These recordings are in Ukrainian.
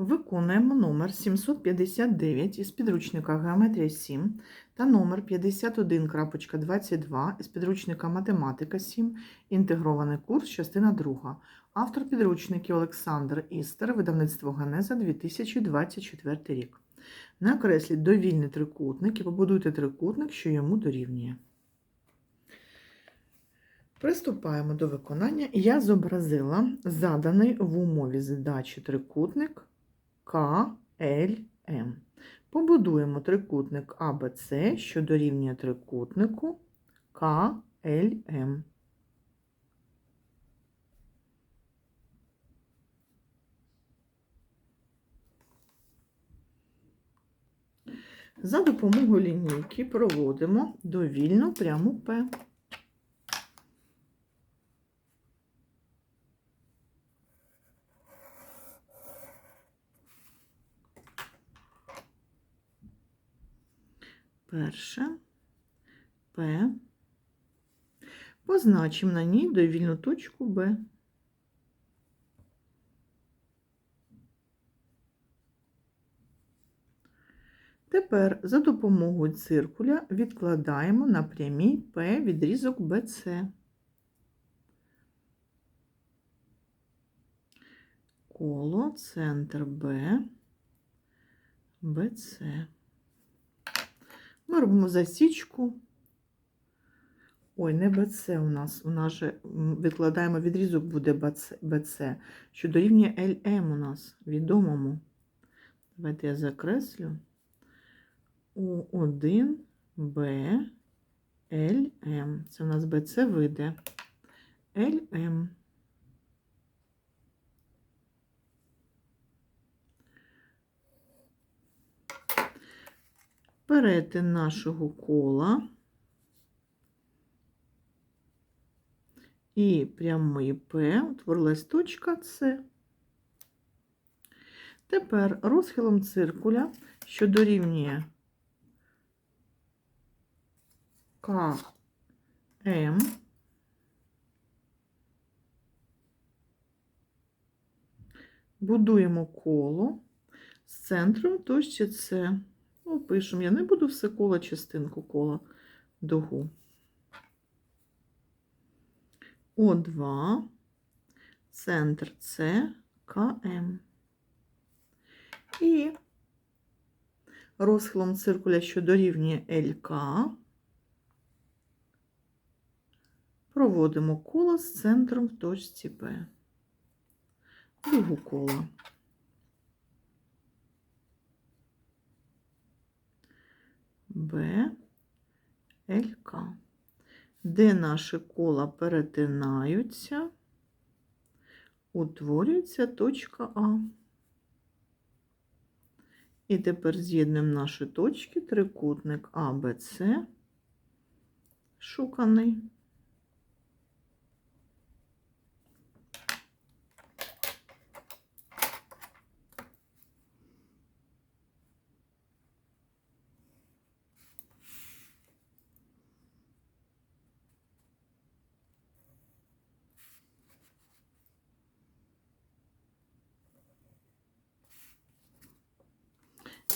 Виконуємо номер 759 із підручника Геометрія 7 та номер 51.22 із підручника Математика 7, інтегрований курс, частина 2. Автор підручників Олександр Істер, видавництво Генеза 2024 рік. Накресліть довільний трикутник і побудуйте трикутник, що йому дорівнює. Приступаємо до виконання. Я зобразила заданий в умові задачі трикутник КЛМ. Побудуємо трикутник АБЦ, що дорівнює трикутнику КЛМ. За допомогою лінійки проводимо довільну пряму П. Перше П. Позначимо на ній довільну точку Б. Тепер за допомогою циркуля відкладаємо на прямій П відрізок БЦ. Коло, центр Б, БЦ. Ми робимо засічку. Ой, не БЦ у нас. У нас же відкладаємо відрізок буде БЦ, що дорівнює ЛМ у нас відомому. Давайте я закреслю. У1 Б ЛМ. Це у нас БЦ вийде ЛМ. Перетин нашого кола і прямий П утворилась точка С. Тепер розхилом циркуля, що дорівнює КМ, будуємо коло з центром точці С. Ну, я не буду все коло частинку кола дугу. О2, центр С, КМ. І розхилом циркуля, що дорівнює ЛК, проводимо коло з центром в точці П. Дугу кола. Б, ЛК. Де наші кола перетинаються, утворюється точка А. І тепер з'єднуємо наші точки, трикутник АБЦ, шуканий.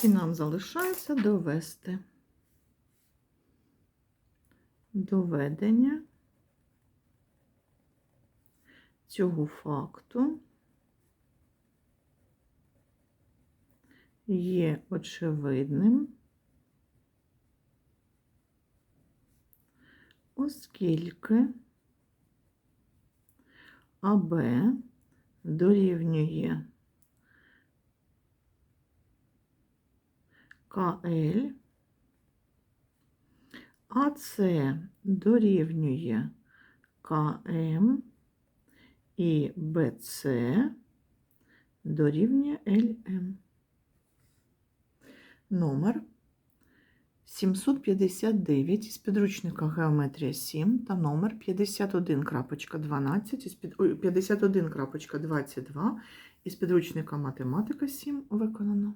І нам залишається довести. Доведення цього факту є очевидним, оскільки АБ дорівнює КЛ, АС дорівнює КМ і БЦ дорівнює ЛМ. Номер 759 із підручника Геометрія 7 та номер 51.12 із під... 51.22 із підручника Математика 7 виконано.